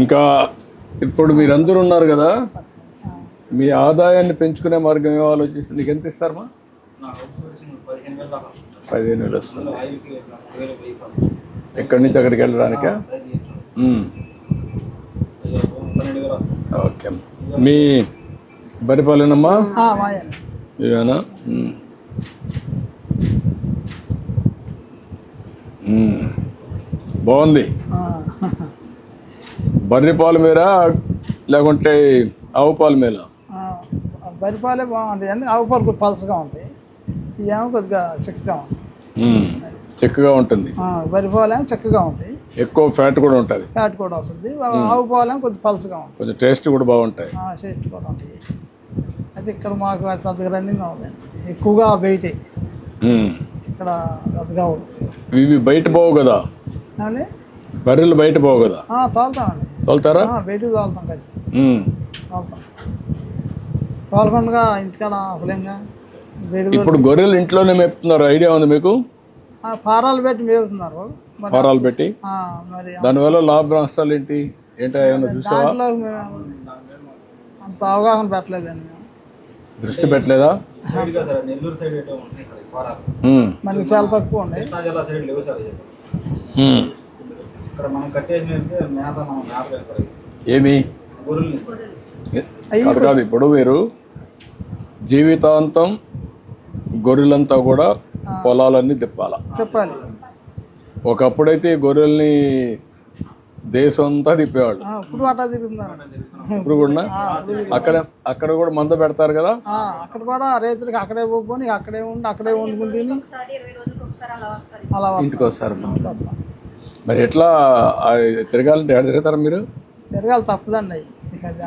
ఇంకా ఇప్పుడు మీరందరూ ఉన్నారు కదా మీ ఆదాయాన్ని పెంచుకునే మార్గం ఏమో ఆలోచిస్తుంది నీకు ఎంత ఇస్తారమ్మా పదిహేను వేలు వస్తుంది. ఎక్కడి నుంచి అక్కడికి వెళ్ళడానికా. ఓకే. మీ బరిపాలెనమ్మా? ఇవేనా. బాగుంది. బర్రె పాలు మీరా లేకుంటే ఆవు పాలు మేల? ఆ, బరిపాలే బాగుంటాయి అండి ఆవు పాలు పలసగా ఉంటాయి. ఇవేమో కొద్దిగా చిక్కగా ఉంటాయి. చిక్కగా ఉంటుంది. ఆ, బరిపాలేమో చిక్కగా ఉంటాయి. ఎక్కువ ఫ్యాట్ కూడా ఉంటుంది. ఫ్యాట్ కూడా వస్తుంది. ఆవు పాలేమో కొద్ది పలసగా ఉంటాయి. కొంచెం టేస్ట్ కూడా బాగుంటాయి. టేస్ట్ కూడా ఉంటాయి. అయితే ఇక్కడ మాకు పెద్దగా రన్నింగ్ అవుతుంది ఎక్కువగా బయటే. ఉమ్. ఇక్కడ పెద్దగా అవ్వదు ఇవి బయట పోవు కదా? బర్రెలు బయట పోవు కదా. ఆ, తోలుతామండి. తోలుతారా? ఆ, బయటకు తోలుతాం కలిసి. తోలుతాం. తోలకుండా ఇంటికాడ ఆఫలంగా ఇప్పుడు గొర్రెలు ఇంట్లోనే మేపుతున్నారు. ఐడియా ఉంది మీకు? ఆ, పారాలు పెట్టి మేపుతున్నారు. మరి ఫారాలు పెట్టి? ఆ, మరి దానివల్ల లాభ నష్టాలు ఏంటి? ఏంటో ఏమైనా చూసావా? అంత అవగాహన పెట్టలేదండి. దృష్టి పెట్టలేదా? ఫారాలు. మనకి చాలా తక్కువ ఉన్నాయి. ఇక్కడ మనం కట్టేసి వెళ్తే మేత మనం మేత పెడతారు. ఏమి? కాదు కాదు ఇప్పుడు మీరు జీవితాంతం గొర్రెలంతా కూడా పొలాలన్నీ తిప్పాల? చెప్పాలి. ఒకప్పుడైతే ఈ గొర్రెల్ని దేశం అంతా తిప్పేవాళ్ళు. ఇప్పుడు ఇప్పుడు కూడా అక్కడ అక్కడ కూడా మంద పెడతారు కదా? ఆ, అక్కడ కూడా రైతులకి అక్కడే పోకొని అక్కడే ఉండి అక్కడే వండుకుని తిని ఒకసారి ఇరవై రోజులకు ఒకసారి అలా వస్తారు. అలా ఇంటికి వస్తారు. మరి ఎట్లా తిరగాలంటే ఎక్కడ తిరుగుతారు మీరు? తిరగాలి తప్పదండి.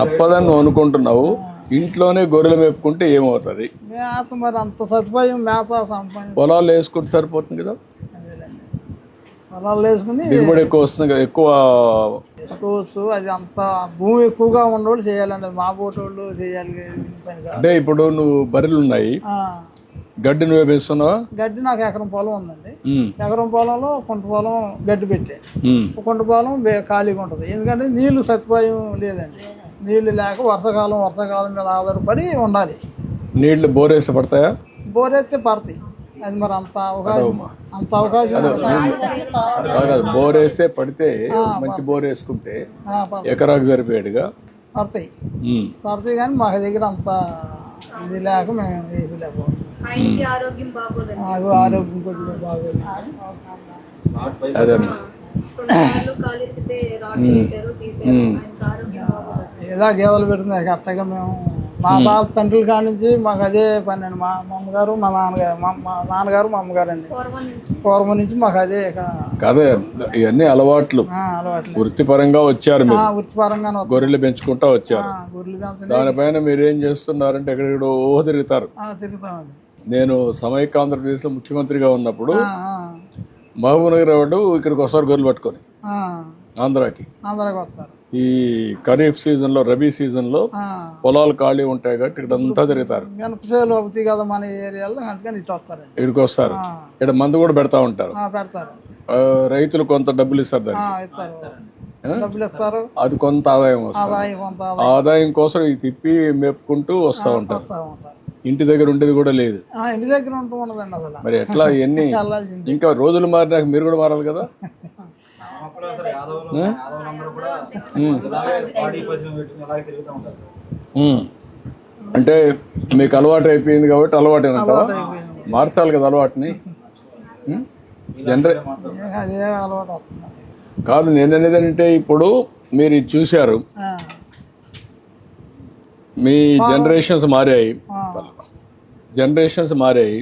తప్పదని నువ్వు అనుకుంటున్నావు. ఇంట్లోనే గొర్రెలు మేపుకుంటే ఏమవుతుంది? మేత మరి అంత సదుపాయం మేత పొలాలు వేసుకుంటే సరిపోతుంది కదా. పొలాలు వేసుకుని దిగుబడి ఎక్కువ వస్తుంది కదా ఎక్కువ వేసుకోవచ్చు. అది అంత భూమి ఎక్కువగా ఉన్నోళ్ళు చేయాలండి. మా పోటోళ్ళు చేయాలి అంటే ఇప్పుడు నువ్వు బర్రెలు ఉన్నాయి. గడ్డి నువ్వే వేస్తున్నావా గడ్డి నాకు ఎకరం పొలం ఉందండి. ఎకరం పొలంలో కొంట పొలం గడ్డి పెట్టే. కొంట పొలం ఖాళీగా ఉంటుంది. ఎందుకంటే నీళ్ళు సదుపాయం లేదండి. నీళ్ళు లేక వర్షాకాలం వర్షాకాలం మీద ఆధారపడి ఉండాలి. నీళ్ళు బోరేసి పడతాయా? బోరెత్తే పడతాయి. అది మరి అంత అవకాశం అంత అవకాశం బోరేస్తే పడితే మంచి బోర్ వేసుకుంటే ఎకరాకు సరిపోయాడుగా? పడతాయి. పడతాయి కానీ మా దగ్గర అంత ఇది లేక మేము ఇది లేకపోతే ఆరోగ్యం బాగోదండి. నాకు ఆరోగ్యం కొద్దిగా బాగోదు. అదే ఏదో గేదెలు పెడుతుంది అట్టగా మేము. మా బాల తండ్రుల కాడ నుంచి మాకు అదే పని అండి. మా మా అమ్మగారు మా నాన్నగారు మా మా నాన్నగారు మా అమ్మగారు అండి. పూర్వం నుంచి. మాకు అదే కదే ఇవన్నీ అలవాట్లు. వృత్తిపరంగా వచ్చారు వస్తాం. గొర్రెలు పెంచుకుంటా వచ్చారు. ఆ, గొర్రెలు పెంచని దానిపైన మీరు ఏం చేస్తున్నారంటే ఎక్కడెక్కడో తిరుగుతారు. ఆ, తిరుగుతామండి. నేను సమైక్య ఆంధ్రప్రదేశ్లో ముఖ్యమంత్రిగా ఉన్నప్పుడు మహబూబ్ నగర్ వాడు ఇక్కడికి వస్తారు గొర్రెలు పట్టుకొని ఆంధ్రాకి. ఈ ఖరీఫ్ సీజన్లో రబీ సీజన్లో ఆ, పొలాలు ఖాళీ ఉంటాయి కాబట్టి ఇక్కడ అంతా తిరుగుతారు ఇక్కడికి వస్తారు. ఇక్కడ మందు కూడా పెడతా ఉంటారు. రైతులు కొంత డబ్బులు ఇస్తారు దానికి. అది కొంత ఆదాయం వస్తుంది. ఆదాయం కోసం ఇది తిప్పి ఉంటారు. వస్తూ ఉంటారు. ఇంటి దగ్గర ఉండేది కూడా లేదు. ఆ, ఇంటి దగ్గర ఉంటూ ఉండదండి అసలు. మరి ఎట్లా ఇవన్నీ ఇంకా రోజులు మారినాక మీరు కూడా మారాలి కదా. అంటే మీకు అలవాటు అయిపోయింది కాబట్టి అలవాటు మార్చాలి కదా అలవాటుని? జనరే కాదు నేను అనేది అంటే ఇప్పుడు మీరు ఇది చూశారు. మీ జనరేషన్స్ మారాయి. జనరేషన్స్ మారాయి.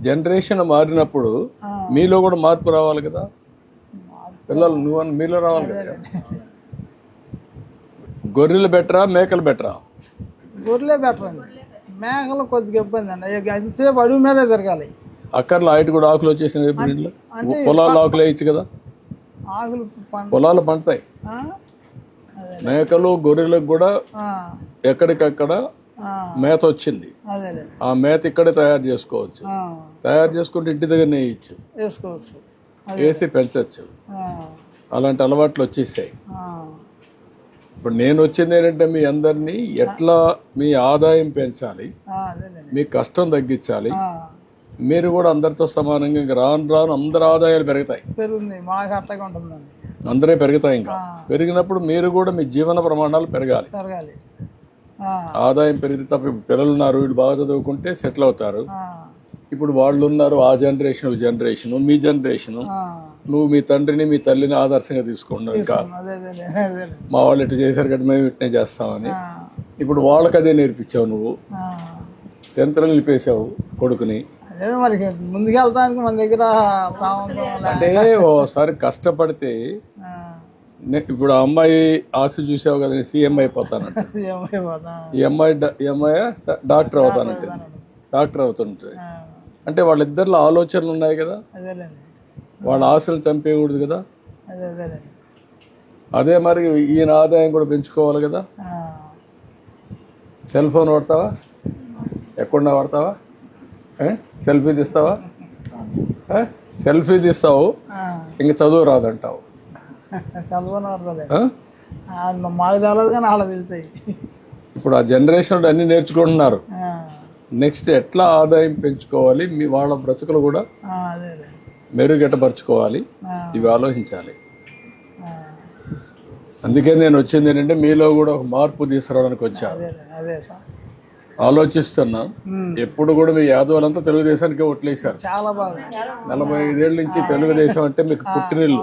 జనరేషన్ మారినప్పుడు. మీలో కూడా మార్పు రావాలి కదా? పిల్లలు నువ్వు మీలో రావాలి కదా? గొర్రెలు బెటరా మేకలు బెటరా? గొర్రెలే బెటర్ అండి. మేకలు కొద్దిగా ఇబ్బంది అండి. ఎంతసేపు అడుగు మీదే తిరగాలి. అక్కర్లో ఆయట కూడా ఆకులు వచ్చేసినాయి ఇంట్లో పొలాలు ఆకులు వేయచ్చు కదా? ఆకులు పొలాలు పండుతాయి. మేకలు గొర్రెలకు కూడా ఎక్కడికక్కడ మేత వచ్చింది. ఆ మేత ఇక్కడే తయారు చేసుకోవచ్చు. తయారు చేసుకుంటే ఇంటి దగ్గరనే ఇచ్చు వేసుకోవచ్చు. వేసి పెంచవచ్చు అలాంటి అలవాట్లు వచ్చేసాయి. ఇప్పుడు నేను వచ్చింది ఏంటంటే మీ అందరినీ ఎట్లా మీ ఆదాయం పెంచాలి మీ కష్టం తగ్గించాలి మీరు కూడా అందరితో సమానంగా ఇంకా రాను రాను అందరి ఆదాయాలు పెరుగుతాయి. అందరే పెరుగుతాయి ఇంకా. పెరిగినప్పుడు మీరు కూడా మీ జీవన ప్రమాణాలు పెరగాలి. ఆదాయం పెరిగితే తప్ప పిల్లలు ఉన్నారు వీళ్ళు బాగా చదువుకుంటే సెటిల్ అవుతారు. ఇప్పుడు వాళ్ళు ఉన్నారు ఆ జనరేషన్ జనరేషన్ మీ జనరేషన్ నువ్వు మీ తండ్రిని మీ తల్లిని ఆదర్శంగా తీసుకోండి ఇంకా మా వాళ్ళు ఇట్లా చేశారు కదా మేము ఇట్నే చేస్తామని. ఇప్పుడు వాళ్ళకి అదే నేర్పించావు నువ్వు. ఆ. టెన్త్లో నిలిపేశావు కొడుకుని. మరి ముందుకెళ్తానికి మన దగ్గర అంటే ఓసారి కష్టపడితే ఇప్పుడు ఆ అమ్మాయి ఆశ చూసావు కదా సీఎం అయిపోతానంట. ఈ అమ్మాయి ఈ అమ్మాయి? డాక్టర్ అవుతానంటే. డాక్టర్ అవుతుంటుంది అంటే వాళ్ళిద్దరిలో ఆలోచనలు ఉన్నాయి కదా? వాళ్ళ ఆశలు చంపేయకూడదు కదా? అదే మరి ఈయన ఆదాయం కూడా పెంచుకోవాలి కదా? సెల్ ఫోన్ వాడతావా? ఎక్కడ వాడతావా? సెల్ఫీ తీస్తావా? సెల్ఫీ తీస్తావు. ఇంక చదువు రాదంటావు. మాకు తెలియదు కానీ వాళ్ళకి ఇప్పుడు ఆ జనరేషన్ అన్ని నేర్చుకుంటున్నారు. నెక్స్ట్ ఎట్లా ఆదాయం పెంచుకోవాలి? మీ వాళ్ళ బ్రతుకులు కూడా మెరుగెట్టపరచుకోవాలి. ఇవి ఆలోచించాలి. అందుకే నేను వచ్చింది ఏంటంటే మీలో కూడా ఒక మార్పు తీసుకురావడానికి వచ్చా. అదేలే అదే సార్. ఆలోచిస్తున్నా. ఎప్పుడు కూడా మీ యాదవులంతా తెలుగుదేశానికి ఓట్లేశారు. నలభై ఐదేళ్ళ నుంచి తెలుగుదేశం అంటే మీకు పుట్టినిల్లు.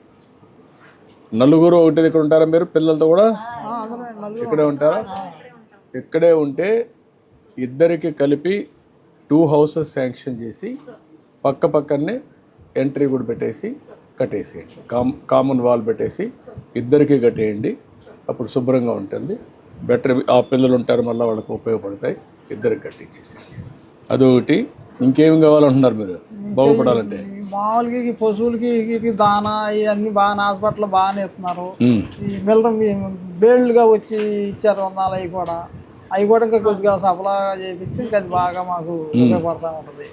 నలుగురు ఒకటి ఇక్కడ ఉంటారా మీరు? పిల్లలతో కూడా? ఇక్కడే ఉంటారా? ఇక్కడే ఉంటే ఇద్దరికి కలిపి టూ హౌసెస్ శాంక్షన్ చేసి పక్క పక్కనే ఎంట్రీ కూడా పెట్టేసి కట్టేసేయండి. కామ్ కామన్ వాల్ పెట్టేసి ఇద్దరికి కట్టేయండి. అప్పుడు శుభ్రంగా ఉంటుంది. బెటర్ ఆ పిల్లలు ఉంటారు మళ్ళీ వాళ్ళకి ఉపయోగపడతాయి. ఇద్దరికి కట్టించేసి అదొకటి. ఇంకేం కావాలంటున్నారు మీరు? బాగుపడాలంటే? మామూలుగా ఈ పశువులకి దానా ఇవన్నీ బాగా హాస్పిటల్ బాగానే ఇస్తున్నారు. ఈ మిల్లరం బేళ్ళుగా వచ్చి ఇచ్చారు వందలు అవి కూడా. అవి కూడా ఇంకా కొద్దిగా సఫలాగా చేపిస్తే ఇంకా అది బాగా మాకు ఉపయోగపడతా ఉంటుంది.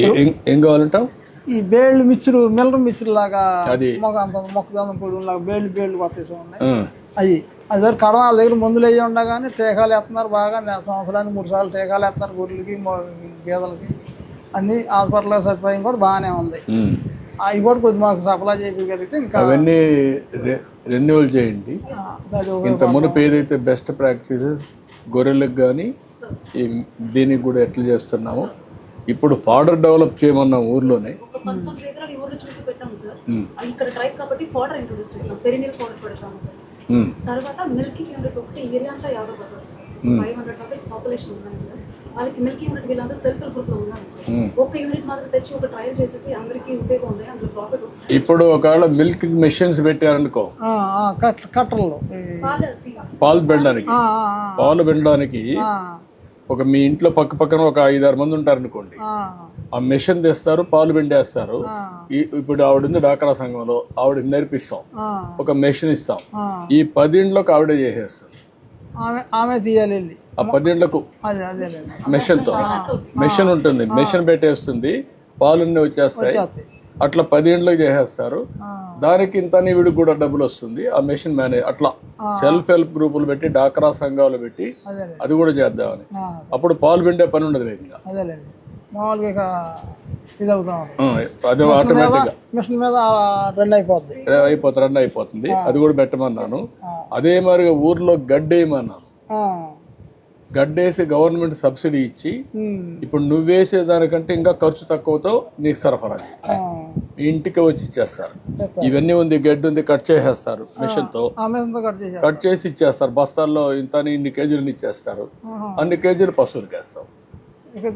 ఏ- కావాలంటావు? ఈ బేళ్ళు మిక్చరు మిల్లరం మిక్చర్ లాగా. మొగ అంత మొక్కజొన్న పొడి లాగా బేళ్ళు బేళ్ళు పట్టేసి ఉన్నాయి. అవి. అది దగ్గర కడవ వాళ్ళ దగ్గర మందులు వేయి ఉండగానే టీకాలు వేస్తున్నారు బాగా. సంవత్సరానికి మూడు సార్లు టీకాలు వేస్తున్నారు గొర్రెలకి గేదెలకి. అన్ని హాస్పిటల్ సదుపాయం కూడా బాగానే ఉంది. అవి కూడా కొద్ది మాకు సప్లై చేయగలిగితే ఇంకా అవన్నీ రెన్యువల్ చేయండి. ఇంత మునుపు ఏదైతే బెస్ట్ ప్రాక్టీసెస్ గొర్రెలకు కానీ ఈ దీనికి కూడా ఎట్లా చేస్తున్నామో ఇప్పుడు ఫాడర్ డెవలప్ చేయమన్నాం ఊర్లోనే. ఇక్కడ ట్రైబ్ కాబట్టి ఫోడర్ ఇంట్రొడ్యూస్ చేస్తాం. ఫోడర్ పెడతాము సార్. తర్వాత మిల్కింగ్ యూనిట్ ఒకటి ఏరియా అంతా Yadav Bazar sir five hundred దగ్గర పాపులేషన్ ఉన్నాయి సార్. వాళ్ళకి మిల్కింగ్ యూనిట్ వీళ్ళందరూ సెల్ఫ్ హెల్ప్ గ్రూప్లో ఉన్నాం సార్. ఒక యూనిట్ మాత్రం తెచ్చి ఒక ట్రయల్ చేసేసి అందరికీ ఉపయోగం ఉంది అందులో ప్రాఫిట్ వస్తుంది. ఇప్పుడు ఒకవేళ మిల్క్ మెషిన్స్ పెట్టారనుకో ఆ, ఆ, కట్ కట్టర్లు. ఈ- పాలు పాలు పెండడానికి. ఆ, ఆ, పాలు పెండడానికి ఆ, ఒక మీ ఇంట్లో పక్క పక్కన ఒక ఐదారు మంది ఉంటారనుకోండి. ఆ, మెషిన్ తెస్తారు పాలు పిండేస్తారు. ఇప్పుడు ఆవిడ ఉంది డాక్రా సంఘంలో ఆవిడ నేర్పిస్తాం. ఒక మెషిన్ ఇస్తాం. ఈ పదింట్లోకి ఆవిడే చేసేస్తారు. ఆమె తీయాలి ఆ పదింట్లకు అదేలేండి మెషిన్తో మెషిన్ ఉంటుంది. మెషిన్ పెట్టేస్తుంది. పాలున్నీ వచ్చేస్తాయి. చేస్తాయి. అట్లా పదింట్లోకి చేసేస్తారు. దానికి ఇంత వీడికి కూడా డబ్బులు వస్తుంది. ఆ మెషిన్ మేనేజ్ అట్లా. సెల్ఫ్ హెల్ప్ గ్రూపులు పెట్టి డాక్రా సంఘాలు పెట్టి అది కూడా చేద్దామని. అప్పుడు పాలు పిండే పని ఉండదు ఇంకా. మామూలుగా ఇక ఇది అవుతా అది ఆటోమేటిక్ మిషన్ మీద రెండు అయిపోద్ది. అయిపోతుంది రన్ అయిపోతుంది. అది కూడా పెట్టమన్నాను. అదే మరి ఊర్లో గడ్డేయమన్నాను గడ్డేసి గవర్నమెంట్ సబ్సిడీ ఇచ్చి ఇప్పుడు నువ్వేసే దానికంటే ఇంకా ఖర్చు తక్కువతో నీకు సరఫరా ఇంటికి వచ్చి ఇచ్చేస్తారు. చేస్తారు. ఇవన్నీ ఉంది గడ్డి ఉంది కట్ చేసేస్తారు మిషన్తో కట్ చేసి ఇచ్చేస్తారు. బస్తాల్లో ఇంత ఇన్ని కేజీలు ఇచ్చేస్తారు. అన్ని కేజీలు పశువులకి వేస్తాం ఇక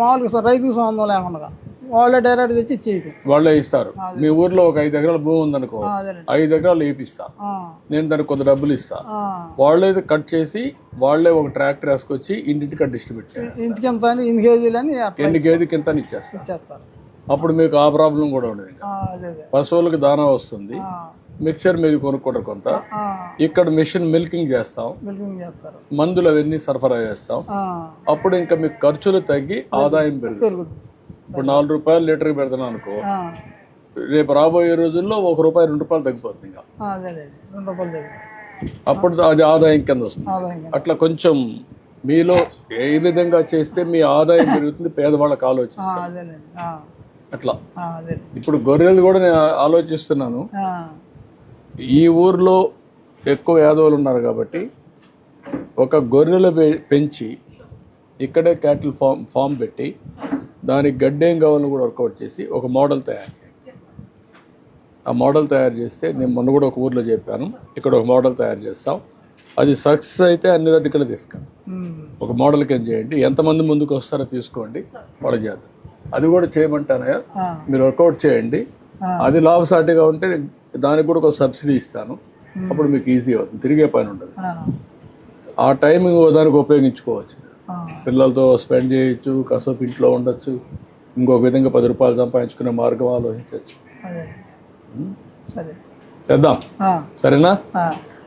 మామూలుగా రైతుకు సంబంధం లేకుండా వాళ్ళే డైరెక్ట్ తెచ్చి ఇచ్చేయటం. వాళ్ళే ఇస్తారు. మీ ఊర్లో ఒక ఐదు ఎకరాల భూమి ఉందనుకో ఐదు ఎకరాలు వేపిస్తా. నేను దానికి కొంత డబ్బులు ఇస్తా. వాళ్ళే కట్ చేసి వాళ్ళే ఒక ట్రాక్టర్ వేసుకొచ్చి ఇంటింటికి డిస్ట్రిబ్యూట్ చేస్తారు ఇంటికి ఎంత అని ఇన్ని కేజీలు అని ఎన్ని కేజీ కింద ఇచ్చేస్తారు. అప్పుడు మీకు ఆ ప్రాబ్లం కూడా ఉండదు. పశువులకు దానా వస్తుంది. మిక్సర్ మీరు కొనుక్కుంటారు కొంత. ఇక్కడ మిషన్ మిల్కింగ్ చేస్తాం. మిల్కింగ్ చేస్తారు. మందులు అవన్నీ సరఫరా చేస్తాం. అప్పుడు ఇంకా మీకు ఖర్చులు తగ్గి ఆదాయం పెరుగుతుంది. ఇప్పుడు నాలుగు రూపాయలు లీటర్కి పెడుతున్నాను అనుకో రేపు రాబోయే రోజుల్లో ఒక రూపాయి రెండు రూపాయలు తగ్గిపోతుంది ఇంకా. అప్పుడు అది ఆదాయం కింద వస్తుంది. అట్లా కొంచెం మీలో ఏ విధంగా చేస్తే మీ ఆదాయం పెరుగుతుంది పేదవాళ్ళకి ఆలోచిస్తారు. అట్లా. ఇప్పుడు గొర్రెలు కూడా నేను ఆలోచిస్తున్నాను. ఈ ఊర్లో ఎక్కువ యాదవులు ఉన్నారు కాబట్టి ఒక గొర్రెలు పె- పెంచి ఇక్కడే క్యాటిల్ ఫామ్ ఫామ్ పెట్టి దానికి గడ్డేం కావాలని కూడా వర్కౌట్ చేసి ఒక మోడల్ తయారు చేయండి ఆ మోడల్ తయారు చేస్తే నేను మొన్న కూడా ఒక ఊర్లో చెప్పాను ఇక్కడ ఒక మోడల్ తయారు చేస్తాం. అది సక్సెస్ అయితే అన్ని రకాలు తీసుకెళ్ళి ఉమ్, ఒక మోడల్ కింద చేయండి ఎంతమంది ముందుకు వస్తారో తీసుకోండి వాళ్ళు చేద్దాం అది కూడా చేయమంటానయ్యా. మీరు వర్కౌట్ చేయండి. అది లాభసాటిగా ఉంటే దానికి కూడా ఒక సబ్సిడీ ఇస్తాను. అప్పుడు మీకు ఈజీ అవుతుంది. తిరిగే పని ఉండదు. ఆ, టైమింగ్ దానికి ఉపయోగించుకోవచ్చు. పిల్లలతో స్పెండ్ చేయొచ్చు కాసేపు ఇంట్లో ఉండొచ్చు ఇంకొక విధంగా పది రూపాయలు సంపాదించుకునే మార్గం ఆలోచించవచ్చు. చేద్దాం. సరేనా?